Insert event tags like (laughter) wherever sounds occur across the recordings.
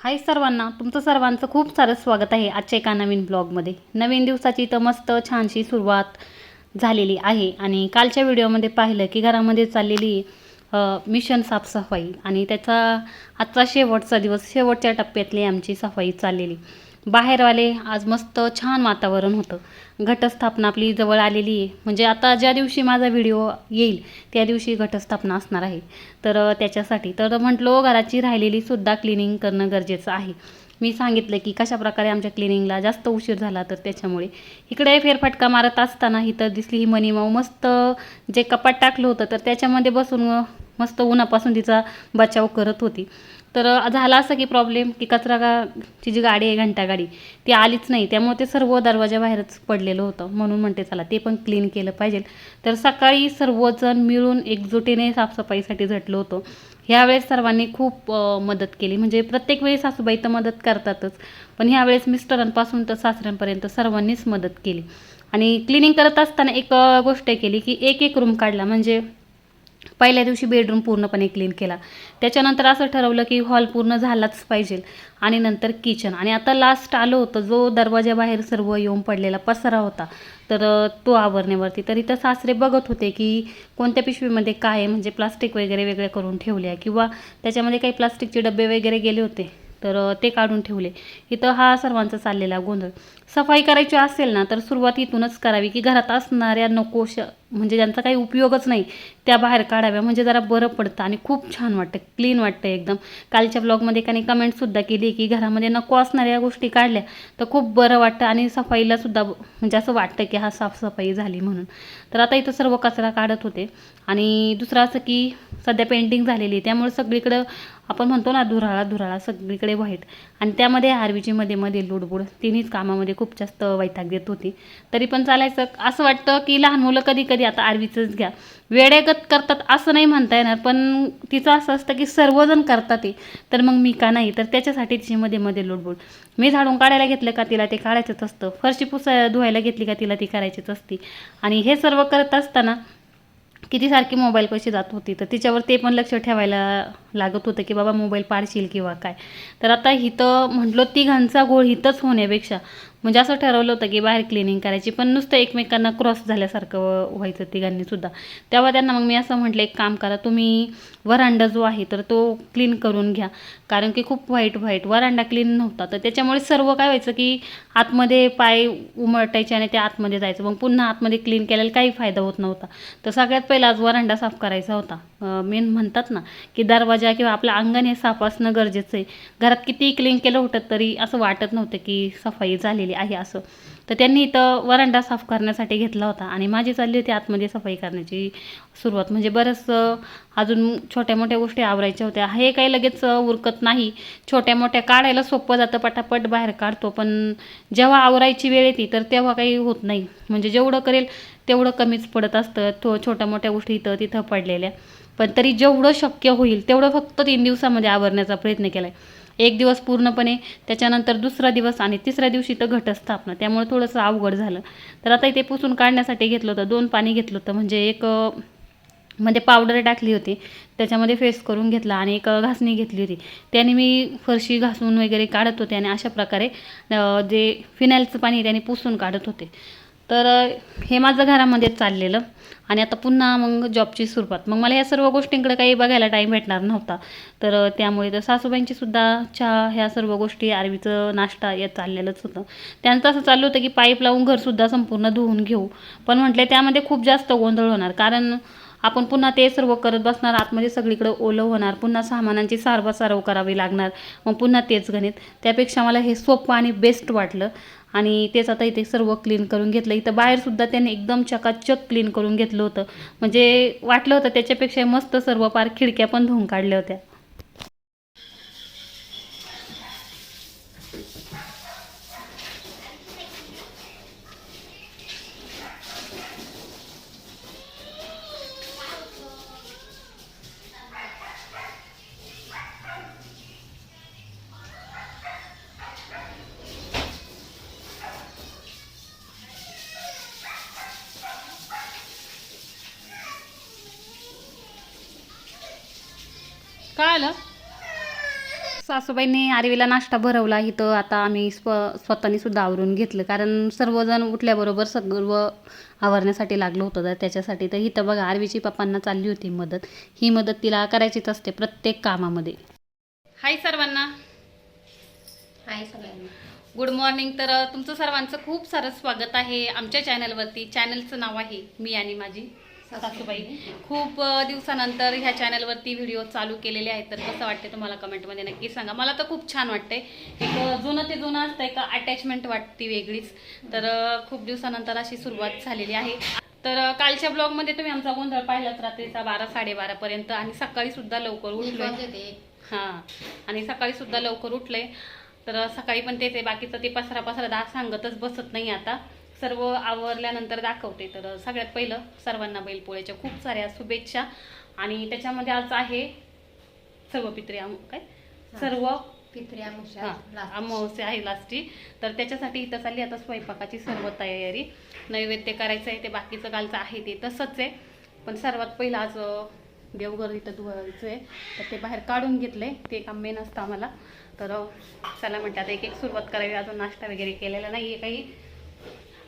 हाय सर्वांना तुमचं सर्वांचं खूप सारं स्वागत आहे आजच्या एका नवीन ब्लॉगमध्ये. नवीन दिवसाची तर मस्त छानशी सुरुवात झालेली आहे आणि कालच्या व्हिडिओमध्ये पाहिलं की घरामध्ये चाललेली मिशन साफसफाई आणि त्याचा आजचा शेवटचा दिवस शेवटच्या टप्प्यातली आमची सफाई चाललेली. बाहेरवाले आज मस्त छान वातावरण होतं. घटस्थापना आपली जवळ आलेली आहे. म्हणजे आता ज्या दिवशी माझा व्हिडिओ येईल त्या दिवशी घटस्थापना असणार आहे. तर त्याच्यासाठी तर म्हटलो घराची राहिलेली सुद्धा क्लिनिंग करणं गरजेचं आहे. मी सांगितलं की कशा प्रकारे आमच्या क्लिनिंगला जास्त उशीर झाला तर त्याच्यामुळे. इकडे फेरफटका मारत असताना इथं दिसली ही मनीमाऊ मस्त जे कपाट टाकलं होतं तर त्याच्यामध्ये बसून मस्त उन्हापासून तिचा बचाव करत होती. तर झाला असं की प्रॉब्लेम की कचरा गा ची जी गाडी आहे घंटा गाडी ती आलीच नाही. त्यामुळे ते सर्व दरवाजाबाहेरच पडलेलं होतं. म्हणून म्हणते चला ते पण क्लीन केलं पाहिजे. तर सकाळी सर्वजण मिळून एकजुटीने साफसफाईसाठी झटलो होतो. ह्यावेळेस सर्वांनी खूप मदत केली. म्हणजे प्रत्येक वेळी सासूबाई तर मदत करतातच. पण ह्यावेळेस मिस्टरांपासून तर सासऱ्यांपर्यंत सर्वांनीच मदत केली. आणि क्लिनिंग करत असताना एक गोष्ट केली की एक एक रूम काढला. म्हणजे पहिल्या दिवशी बेडरूम पूर्णपणे क्लीन केला. त्याच्यानंतर असं ठरवलं की हॉल पूर्ण झालाच पाहिजे. आणि नंतर किचन आणि आता लास्ट आलो होतं जो दरवाजाबाहेर सर्व येऊन पडलेला पसारा होता. तर तो आवरण्यावरती तर इथं सासरे बघत होते की कोणत्या पिशवीमध्ये काय आहे म्हणजे प्लास्टिक वगैरे वेगळे करून ठेवले आहे. किंवा त्याच्यामध्ये काही प्लास्टिकचे डबे वगैरे गेले होते तर ते काढून ठेवले. इथं हा सर्वांचा चाललेला गोंधळ. सफाई करायची असेल ना तर सुरुवात इथूनच करावी की घरात असणाऱ्या नकोश म्हणजे ज्यांचा काही उपयोगच नाही त्या बाहेर काढाव्या. म्हणजे जरा बरं पडतं आणि खूप छान वाटतं क्लीन वाटतं एकदम. कालच्या ब्लॉगमध्ये काने कमेंटसुद्धा केली की घरामध्ये नको असणाऱ्या गोष्टी काढल्या तर खूप बरं वाटतं आणि सफाईलासुद्धा म्हणजे असं वाटतं की हा साफसफाई झाली म्हणून. तर आता इथं सर्व कचरा काढत होते. आणि दुसरं असं की सध्या पेंटिंग झालेली आहे. त्यामुळे सगळीकडं आपण म्हणतो ना धुराळा धुराळा सगळीकडे व्हाईट आणि त्यामध्ये आरवीची मध्ये मध्ये लुडबुड तिन्हीच कामामध्ये खूप जास्त वैताग देत होती. तरी पण चालायचं. असं वाटतं की लहान मुलं कधी कधी आता आरवीचंच घ्या. वेळेगत करतात असं नाही म्हणता येणार पण तिचं असं असतं की सर्वजण करतात ते. तर मग मी का नाही? तर त्याच्यासाठी तिची मध्ये मध्ये लुडबुड. मी झाडून काढायला घेतलं का तिला ते काढायचंच असतं. फरशी पुसा धुवायला घेतली का तिला ती करायचीच असती. आणि हे सर्व करत असताना किती सारखी मोबाईल पैसे जात होती तर तिच्यावर ते पण लक्ष ठेवायला लागत होतं की बाबा मोबाईल पाडशील किंवा काय. तर आता हिथं म्हटलं तिघांचा घोळ हिथंच होण्यापेक्षा. म्हणजे असं ठरवलं होतं की बाहेर क्लिनिंग करायची पण नुसतं एकमेकांना क्रॉस झाल्यासारखं व्हायचं तिघांनीसुद्धा तेव्हा त्यांना मग मी असं म्हटलं एक काम करा तुम्ही वरांडा जो आहे तर तो क्लीन करून घ्या. कारण की खूप व्हाईट व्हाईट वरांडा क्लीन नव्हता. तर त्याच्यामुळे सर्व काय व्हायचं की आतमध्ये पाय उमटायचे आणि ते आतमध्ये जायचं. मग पुन्हा आतमध्ये क्लीन केलेला काही फायदा होत नव्हता. तर सगळ्यात पहिला आज वरांडा साफ करायचा होता. मेन म्हणतात ना की दरवाजा किंवा आपलं अंगण हे साफ असणं गरजेचं आहे. घरात किती क्लीन केलं होतं तरी असं वाटत नव्हतं की सफाई झालेली आहे असं. तर त्यांनी इथं वरांडा साफ करण्यासाठी घेतला होता आणि माझी चालली होती आतमध्ये सफाई करण्याची सुरुवात. म्हणजे बरंच अजून छोट्या मोठ्या गोष्टी आवरायच्या होत्या. हे काही लगेच उरकत नाही. छोट्या मोठ्या काढायला सोपं जातं पटापट बाहेर काढतो. पण जेव्हा आवरायची वेळ येते तर तेव्हा काही होत नाही. म्हणजे जेवढं करेल तेवढं कमीच पडत असतं. तो छोट्या मोठ्या गोष्टी इथं तिथं पडलेल्या. पण तरी जेवढं शक्य होईल तेवढं फक्त तीन दिवसामध्ये आवरण्याचा प्रयत्न केला आहे एक दिवस पूर्णपणे त्याच्यानंतर दुसरा दिवस आणि तिसऱ्या दिवशी तर घटस्थापना. त्यामुळे थोडंसं अवघड झालं. तर आता इथे पुसून काढण्यासाठी घेतलं होतं दोन पाणी घेतलं होतं. म्हणजे एक मध्ये पावडर टाकली होती. त्याच्यामध्ये फेस करून घेतला आणि एक घासणी घेतली होती. त्याने मी फरशी घासून वगैरे काढत होते आणि अशा प्रकारे जे फिनाईलचं पाणी त्याने पुसून काढत होते. तर हे माझं घरामध्ये चाललेलं. आणि आता पुन्हा मग जॉबची सुरुवात. मग मला या सर्व गोष्टींकडे काही बघायला टाईम भेटणार नव्हता. तर त्यामुळे तर सासूबाईंचीसुद्धा चहा ह्या सर्व गोष्टी आरवीचं नाश्ता या चाललेलंच होतं. त्यांचं असं चाललं होतं की पाईप लावून घरसुद्धा संपूर्ण धुवून घेऊ. पण म्हटले त्यामध्ये खूप जास्त गोंधळ होणार. कारण आपण पुन्हा ते सर्व करत बसणार आतमध्ये सगळीकडे ओलं होणार. पुन्हा सामानांची सारवासारव करावी लागणार. मग पुन्हा तेच गणित. त्यापेक्षा मला हे सोपं आणि बेस्ट वाटलं. आणि तेच आता इथे सर्व क्लीन करून घेतलं. इथं बाहेरसुद्धा त्याने एकदम चकाचक क्लीन करून घेतलं होतं. म्हणजे वाटलं होतं त्याच्यापेक्षा मस्त सर्व पार खिडक्या पण धुवून काढल्या होत्या काय आलं सासूबाईंनी आरवीला नाश्ता भरवला. इथं आता आम्ही स्व स्वतःनी सुद्धा आवरून घेतलं. कारण सर्वजण उठल्याबरोबर सर्व आवरण्यासाठी लागलं होतं. तर त्याच्यासाठी तर इथं बघा आरवीची पप्पांना चालली होती मदत. ही मदत तिला करायचीच असते प्रत्येक कामामध्ये. हाय सर्वांना. हाय सगळ्यांना. गुड मॉर्निंग तर तुमचं सर्वांचं खूप सारं स्वागत आहे आमच्या चॅनलवरती चॅनलचं नाव आहे मी आणि माझी. सासूबाई खूप दिवसानंतर ह्या चॅनलवरती व्हिडिओ चालू केलेले आहेत. तर कसं वाटते तुम्हाला कमेंटमध्ये नक्की सांगा. मला तर खूप छान वाटते एक जुनं ते जुनं असतं एक अटॅचमेंट वाटते वेगळीच. तर खूप दिवसानंतर अशी सुरुवात झालेली आहे. तर कालच्या ब्लॉगमध्ये तुम्ही आमचा गोंधळ पाहिलाच रात्रीचा बारा साडेबारापर्यंत आणि सकाळी सुद्धा लवकर उठलोय. हां. आणि सकाळी सुद्धा लवकर उठले. तर सकाळी पण तेच आहे. बाकीचं ते पसरा पसरा दा सांगतच बसत नाही आता. सर्व आवरल्यानंतर दाखवते. तर सगळ्यात पहिलं सर्वांना बैलपोळ्याच्या खूप साऱ्या शुभेच्छा. आणि त्याच्यामध्ये आज आहे सर्व पित्रे काय? सर्व पित्री अमावस्या आहे लास्टची तर त्याच्यासाठी इथं चालली आता स्वयंपाकाची सर्व तयारी. नैवेद्य करायचं आहे ते बाकीचं कालचं आहे ते तसंच आहे. पण सर्वात पहिलं आज देवघर इथं धुवायचं आहे तर ते बाहेर काढून घेतलंय ते काम मेन असतं आम्हाला. तर चला म्हणते आता एक एक सुरुवात करावी. अजून नाश्ता वगैरे केलेला नाही आहे काही.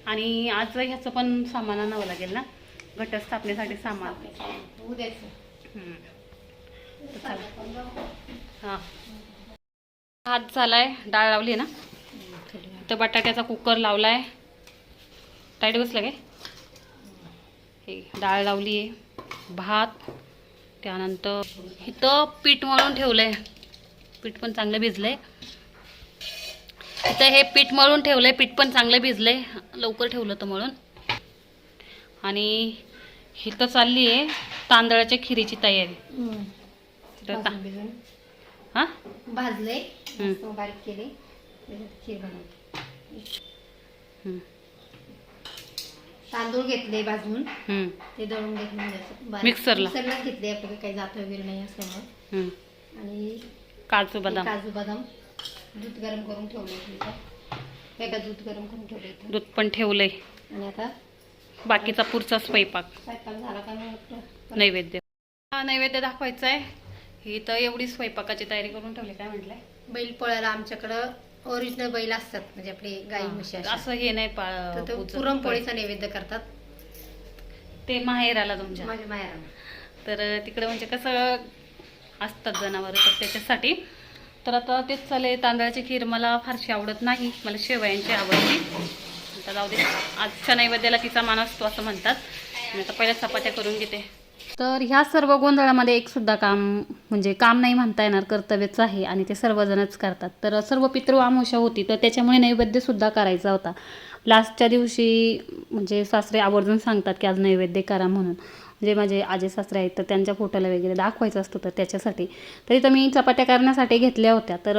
आणि आज ह्याचं पण सामान आणावं लागेल ना? घटस्थापनेसाठी सामान. हां. हात झालाय डाळ लावली ना? तर बटाट्याचा कुकर लावलाय. टाईट बसलं काय? हे डाळ लावली आहे भात त्यानंतर इथं पीठ मळून ठेवलंय. पीठ पण चांगलं भिजलंय. इथं हे पीठ मळून ठेवलंय. पीठ पण चांगलं भिजलंय. लवकर ठेवलं होतं मळून. आणि इथं चालली आहे तांदळाच्या खिरीची तयारी. तर ता- हां? भाजले बारीक केले खीर तांदूळ घेतले भाजून. ते दळून घेतले. मिक्सरला? घेतले आपल्याला काही जात वगैरे नाही असल्यामुळे. आणि काजू हे बदाम. काजू बदाम. दूध गरम करून ठेवले वेगळं दूध गरम करून ठेवले. दूध पण ठेवलंय. आणि आता बाकीचा पुढचा स्वयंपाक. स्वयंपाक झाला का मग नैवेद्य. हा नैवेद्य दाखवायचा आहे ही तर एवढी स्वयंपाकाची तयारी करून ठेवली काय म्हटलंय? बैल पोळ्याला आमच्याकडं ओरिजिनल बैल असतात म्हणजे आपले गाई म्हशी. असं हे नाही. पुरणपोळीचा नैवेद्य करतात. ते माहेराला तुमच्या. माझ्या माहेराला. तर तिकडे म्हणजे कसं असतात जनावर तर त्याच्यासाठी तर आता तेच चाले तांदळाची खीर मला फारशी आवडत नाही. मला शेवयांची आवडती. आता जाऊ दे. आजच्या नैवेद्याला तिचा मान असतो असं म्हणतात. मी आता पहिल्या चपात्या करून घेते. तर ह्या सर्व गोंधळामध्ये एक सुद्धा काम म्हणजे काम नाही म्हणता येणार कर्तव्यच आहे आणि ते सर्वजणच करतात. तर सर्व पितृ आमोशा होती तर त्याच्यामुळे नैवेद्यसुद्धा करायचा होता. लास्टच्या दिवशी म्हणजे सासरे आवर्जून सांगतात की आज नैवेद्य करा म्हणून. जे माझे आजे सासरे आहेत तर त्यांच्या फोटोला वगैरे दाखवायचं असतं तर त्याच्यासाठी. तरी तर मी चपात्या करण्यासाठी घेतल्या होत्या. तर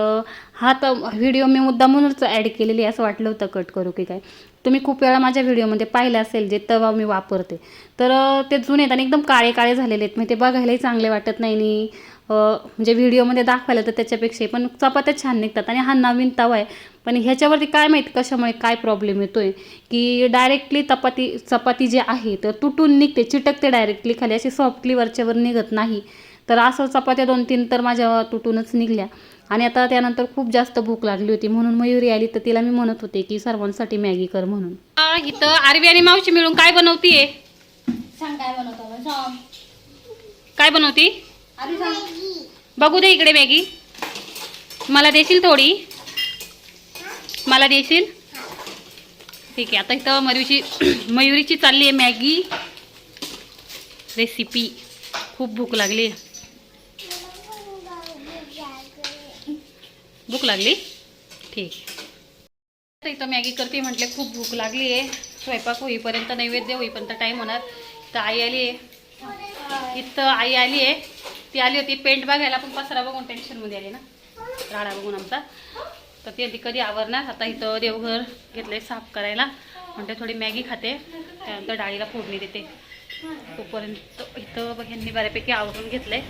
हा तर व्हिडिओ मी मुद्दामूनच ॲड केलेली असं वाटलं होतं कट करू की काय. तुम्ही खूप वेळा माझ्या व्हिडिओमध्ये पाहिलं असेल जे तवा मी वापरते. तर ते जुने आहेत आणि एकदम काळे काळे झालेले आहेत. मग ते बघायलाही चांगले वाटत नाही आणि म्हणजे व्हिडिओमध्ये दाखवायला तर त्याच्यापेक्षा पण चपात्या छान निघतात आणि हा नवीन तवा आहे. पण ह्याच्यावरती काय माहीत कशामुळे काय प्रॉब्लेम येतोय? की डायरेक्टली चपाती चपाती जी आहे तर तुटून निघते चिटकते डायरेक्टली खाली. अशी सॉफ्टली वरच्यावर निघत नाही. तर असं चपात्या दोन तीन तर माझ्या तुटूनच निघल्या. आणि आता त्यानंतर खूप जास्त भूक लागली होती. म्हणून मयुरी आली तर तिला मी म्हणत होते की सर्वांसाठी मॅगी कर म्हणून. इथं आरवी आणि मावशी मिळून काय बनवतीये? सांग काय बनवतो सांग. काय बनवती? आधी सांग. बघू दे इकडे मॅगी. मला देशील थोडी? मला देशील? ठीक आहे आता इथं मयुरीची (clears throat) मयुरीची चालली आहे मॅगी. रेसिपी खूप भूक लागली. भूक लागली? ठीक. तर इथं मॅगी करते म्हटले खूप भूक लागली आहे. स्वयंपाक होईपर्यंत नैवेद्य होईपर्यंत टाईम होणार. तर आई आली आहे. इथं आई आली आहे. ती आली होती पेंट बघायला पण पसरा बघून टेन्शनमध्ये आली ना. राडा बघून आमचा. तर ती आधी कधी आवरणार आता इथं देवघर घेतलंय साफ करायला. म्हणते थोडी मॅगी खाते त्यानंतर डाळीला फोडणी देते. तोपर्यंत इथं बघ ह्यांनी बऱ्यापैकी आवरून घेतलंय.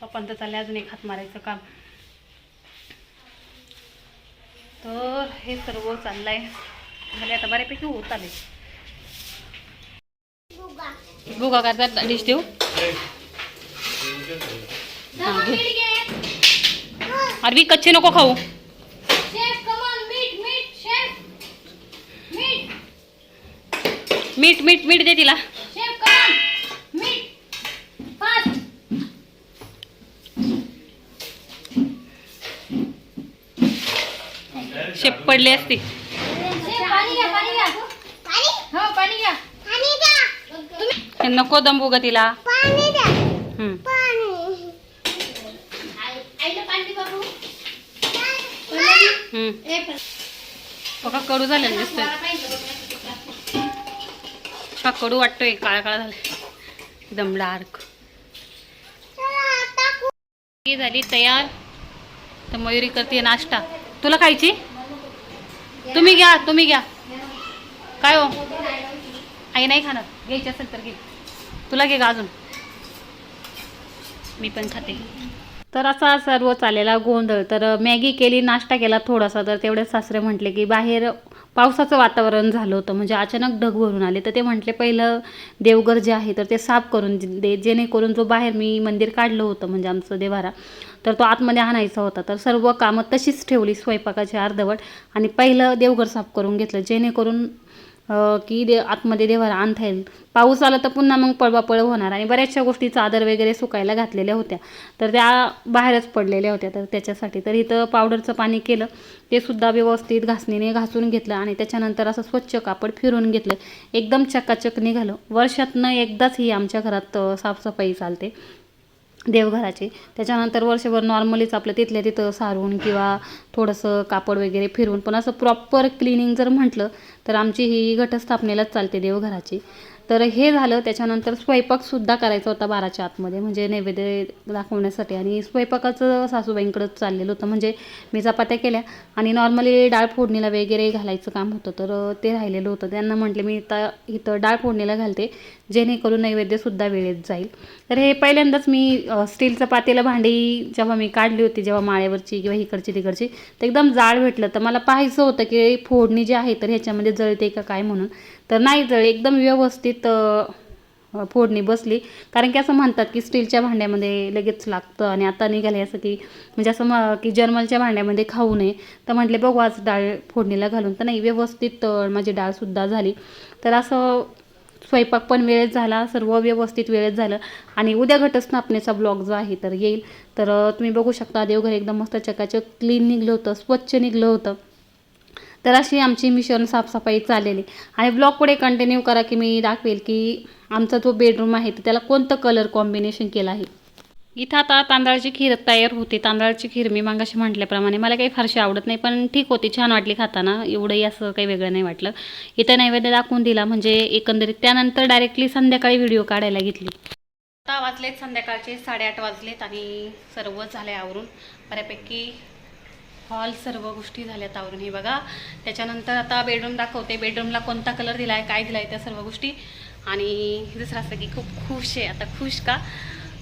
पप्पांचं चाललंय अजून एक हात मारायचं काम. तर हे सर्व चाललंय. झाले आता बऱ्यापैकी होत आले. भुगा करतात? डिश देऊ. अरवी कच्चे नको खाऊ. मीठ मीठ मीठ दे तिला. शेप पडले असते शेफ पाणी घ्या पाणी घ्या हो पाणी घ्या हे नको दम भुगा तिला. हम्म. हम्म. बघा कडू झालेलं दिसतंय. का कडू वाटतोय काळा काळा झालाय. एकदम डार्क ही झाली तयार. तर मयुरी करते नाश्ता. तुला खायची? तुम्ही घ्या तुम्ही घ्या. काय हो? आई नाही खाणार. घ्यायची असेल तर घे. तुला घे का अजून. मी पण खाते. तर असा सर्व चाललेला गोंधळ. तर मॅगी केली नाश्ता केला थोडासा. तर तेवढे सासरे म्हटले की बाहेर पावसाचं वातावरण झालं होतं. म्हणजे अचानक ढग भरून आले. तर ते म्हटले पहिलं देवघर जे आहे तर ते साफ करून दे. जेणेकरून जो बाहेर मी मंदिर काढलं होतं म्हणजे आमचं देवारा तर तो आतमध्ये आणायचा होता. तर सर्व कामं तशीच ठेवली स्वयंपाकाची अर्धवट. आणि पहिलं देवघर साफ करून घेतलं. जेणेकरून की दे आतमध्ये देवाला आणता येईल पाऊस आला तर पुन्हा मग पळवापळ होणार. आणि बऱ्याचशा गोष्टी चादर वगैरे सुकायला घातलेल्या होत्या. तर त्या बाहेरच पडलेल्या होत्या. तर त्याच्यासाठी तर इथं पावडरचं पाणी केलं. ते सुद्धा व्यवस्थित घासणीने घासून घेतलं. आणि त्याच्यानंतर असं स्वच्छ कापड फिरून घेतलं. एकदम चकाचक निघालं. वर्षातनं एकदाच ही आमच्या घरात साफसफाई चालते. देवघराचे. त्याच्यानंतर वर्षभर नॉर्मलीच आपलं तिथल्या तिथं सारून किंवा थोडंसं कापड वगैरे फिरवून पण असं प्रॉपर क्लिनिंग जर म्हटलं तर आमची ही घटस्थापनेलाच चालते देवघराची. तर हे झालं त्याच्यानंतर स्वयंपाकसुद्धा करायचा होता बाराच्या आतमध्ये म्हणजे नैवेद्य दाखवण्यासाठी. आणि स्वयंपाकाचं सासूबाईंकडंच चाललेलं होतं म्हणजे मी चपात्या केल्या आणि नॉर्मली डाळ फोडणीला वगैरे घालायचं काम होतं तर ते राहिलेलं होतं. त्यांना म्हटले मी इथं इथं डाळ फोडणीला घालते जेणेकरून नैवेद्यसुद्धा वेळेत जाईल. तर हे पहिल्यांदाच मी स्टीलचं पातेलं भांडी जेव्हा मी काढली होती जेव्हा माळ्यावरची किंवा इकडची तिकडची तर एकदम जाळ भेटलं. तर मला पाहायचं होतं की फोडणी जी आहे तर ह्याच्यामध्ये जळते का काय म्हणून. तर नाही जळ एकदम व्यवस्थित फोडणी बसली. कारण की असं म्हणतात की स्टीलच्या भांड्यामध्ये लगेच लागतं आणि आता निघाले असं की म्हणजे असं म की जर्मलच्या भांड्यामध्ये खाऊ नये. तर म्हटले बघू आज डाळ फोडणीला घालून. तर नाही व्यवस्थित माझी डाळसुद्धा झाली. तर असं स्वयंपाक पण वेळेत झाला सर्व व्यवस्थित वेळेत झालं. आणि उद्या घटस्थापनेचा ब्लॉग जो आहे तर येईल. तर तुम्ही बघू शकता देवघर एकदम मस्त चकाचक क्लीन निघलं होतं स्वच्छ निघलं होतं. तर अशी आमची मिशन साफसफाई चाललेली. आणि ब्लॉग पुढे कंटिन्यू करा की मी दाखवेल की आमचा जो बेडरूम आहे तर त्याला कोणतं कलर कॉम्बिनेशन केलं आहे. इथं आता तांदळाची खीर तयार होती. तांदळाची खीर मी मागाशी म्हटल्याप्रमाणे मला काही फारशी आवडत नाही पण ठीक होती. छान वाटली खाताना. एवढंही असं काही वेगळं नाही वाटलं. इथं नैवेद्य दाखवून दिला. म्हणजे एकंदरीत त्यानंतर डायरेक्टली संध्याकाळी व्हिडिओ काढायला घेतली. आता वाजलेत संध्याकाळचे साडेआठ वाजलेत आणि सर्व झाले आवरून. बऱ्यापैकी हॉल सर्व गोष्टी झाल्यात आवरून. हे बघा त्याच्यानंतर आता बेडरूम दाखवते. बेडरूमला कोणता कलर दिला आहे काय दिला आहे त्या सर्व गोष्टी. आणि दुसरं असं की खूप खुश आहे. आता खुश का?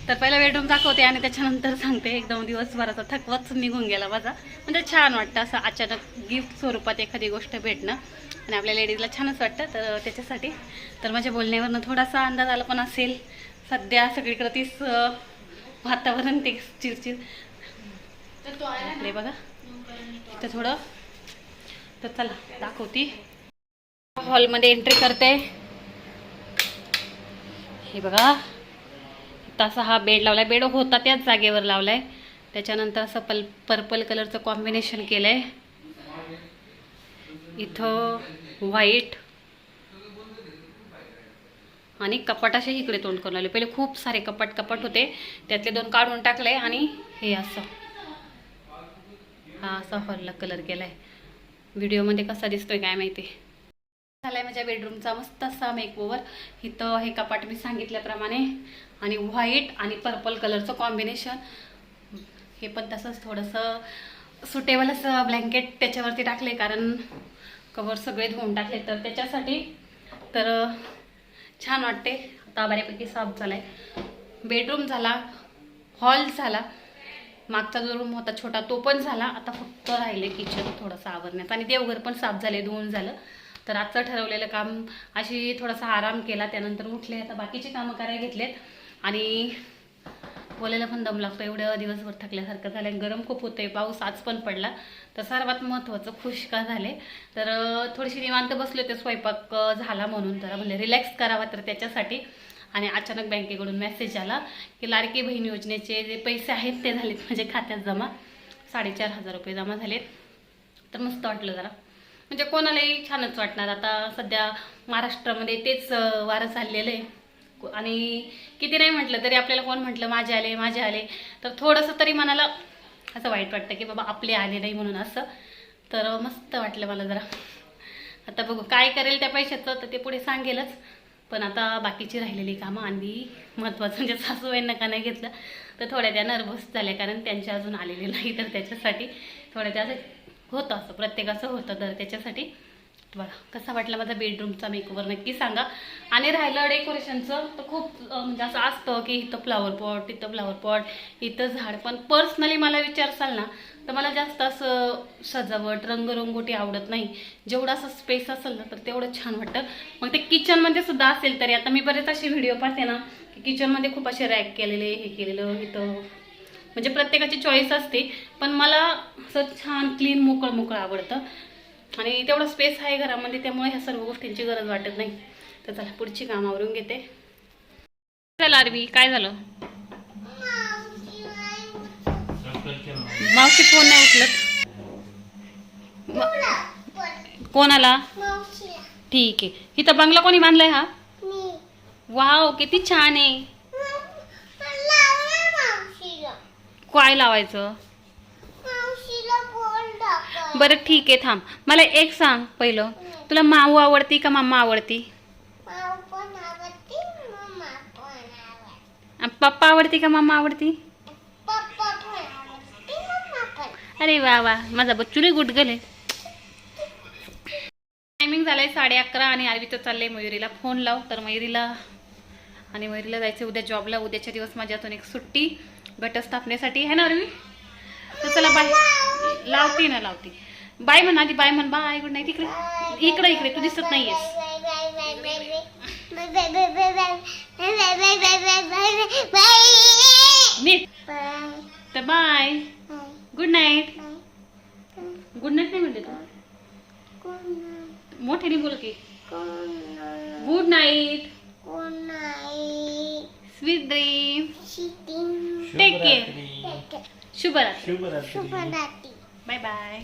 तर पहिला बेडरूम दाखवते आणि त्याच्यानंतर सांगते एकदम दिवसभराचा थकवाच निघून गेला माझा. म्हणजे छान वाटतं असं अचानक गिफ्ट स्वरूपात एखादी गोष्ट भेटणं. आणि आपल्या लेडीजला छानच वाटतं. तर त्याच्यासाठी तर माझ्या बोलण्यावरनं थोडासा अंदाज आला पण असेल. सध्या सगळीकडं तीच वातावरण ते चिरचिर बघा. तिथं थोडं. तर चला दाखवती. हॉलमध्ये एंट्री करते. हे बघा. तसा हा बेड लावलाय. बेड होता त्याच जागेवर लावलाय. त्याच्यानंतर असं पल पर्पल कलरचं कॉम्बिनेशन केलंय. इथं व्हाईट आणि कपाट असे इकडे तोंड करून लावले पहिले खूप सारे कपाट कपाट होते. त्यातले दोन काढून टाकले आणि हे असं. हा असा हॉलला कलर केला आहे व्हिडिओमध्ये कसा दिसतोय काय माहिती? झालाय माझ्या बेडरूमचा मस्त असा मेकओव्हर इथं हे कपाट मी सांगितल्याप्रमाणे आणि व्हाईट आणि पर्पल कलरचं कॉम्बिनेशन हे पण तसंच थोडंसं सुटेबल असं ब्लँकेट त्याच्यावरती टाकले कारण कवर सगळे धुवून टाकले. तर त्याच्यासाठी तर छान वाटते आता बऱ्यापैकी साफ झालाय. बेडरूम झाला हॉल झाला. मागचा जो रूम होता छोटा तो पण झाला. आता फक्त राहिले किचन थोडंसं आवरण्यात. आणि देवघर पण साफ झाले धुवून झालं. तर आजचं ठरवलेलं काम अशी थोडासा आराम केला. त्यानंतर उठले. आता बाकीची कामं करायला घेतलेत. आणि बोलायला पण दम लागतो. एवढं दिवसभर थकल्यासारखं झालं गरम खूप होतंय. पाऊस आज पण पडला. तर सर्वात महत्त्वाचं खुश का झाले? तर थोडीशी निवांत बसले होते स्वयंपाक झाला म्हणून. जरा म्हणजे रिलॅक्स करावा तर त्याच्यासाठी. आणि अचानक बँकेकडून मेसेज आला की लाडकी बहीण योजनेचे जे पैसे आहेत ते झालेत म्हणजे खात्यात जमा. साडेचार हजार रुपये जमा झालेत. तर मस्त वाटलं जरा. म्हणजे कोणालाही छानच वाटणार. आता सध्या महाराष्ट्रामध्ये तेच वारं चाललेलं आहे. आणि किती नाही म्हटलं तरी आपल्याला कोण म्हटलं माझे आले माझे आले. तर थोडंसं तरी मनाला असं वाईट वाटतं की बाबा आपले आले नाही म्हणून असं. तर मस्त वाटलं मला जरा. आता बघू काय करेल त्या पैशाचं तर ते पुढे सांगेलच. पण आता बाकीची राहिलेली कामं आणि महत्त्वाचं म्हणजे सासूबाईंना का नाही घेतलं तर थोड्या त्या नर्वस झाल्या कारण त्यांच्या अजून आलेले नाही तर त्याच्यासाठी थोड्या त्या असं होतं असं प्रत्येकाचं होतं तर त्याच्यासाठी बघा कसा वाटला माझा बेडरूमचा मेकओवर नक्की सांगा. आणि राहिलं डेकोरेशनचं तर खूप म्हणजे असं असतं की इथं फ्लावर पॉट इथं फ्लावर पॉट इथं झाड. पण पर्सनली मला विचारसाल ना तर मला जास्त असं सजावट रंगरंगोटी आवडत नाही. जेवढं असं स्पेस असेल ना तर तेवढं छान वाटतं. मग ते किचनमध्ये सुद्धा असेल तरी आता मी बरेच असे व्हिडिओ पाहते ना की किचनमध्ये खूप असे रॅक केलेले हे केलेलं इथं. म्हणजे प्रत्येकाची चॉईस असते. पण मला असं छान क्लीन मोकळं मोकळं आवडतं. आणि तेवढा स्पेस आहे घरामध्ये त्यामुळे ह्या सर्व गोष्टींची गरज वाटत नाही. तर चला पुढची कामावरून घेते. झालं आरवी काय झालं? मावशी फोन नाही उचलत. कोणाला? ठीक आहे. इथं बंगला कोणी बांधलाय हा? वाव किती छान आहे. काय लावायचं? बरं ठीक आहे थांब. मला एक सांग पहिलं. तुला माऊ आवडती का मामा आवडती? पप्पा आवडती का मामा आवडती? अरे वा वा. माझा बच्चूने गुड गले टायमिंग झालाय साडे अकरा आणि आरवीचं चाललंय मयुरीला. फोन लाव तर मयुरीला. आणि मयुरीला जायचं उद्या जॉबला उद्याच्या दिवस माझी अजून एक सुट्टी घटस्थापनेसाठी आहे ना आरवी तर चला बाय लावते ना लावते. बाय म्हण आधी बाय म्हण बाय गुड नाईट इकडे. इकडे इकडे तू दिसत नाहीयेस. तर bye. Good night. Good night नाही म्हणते तू. मोठ्याने बोल की. Good night. Sweet dream take care शुभरात्री. शुभरात्री. Bye bye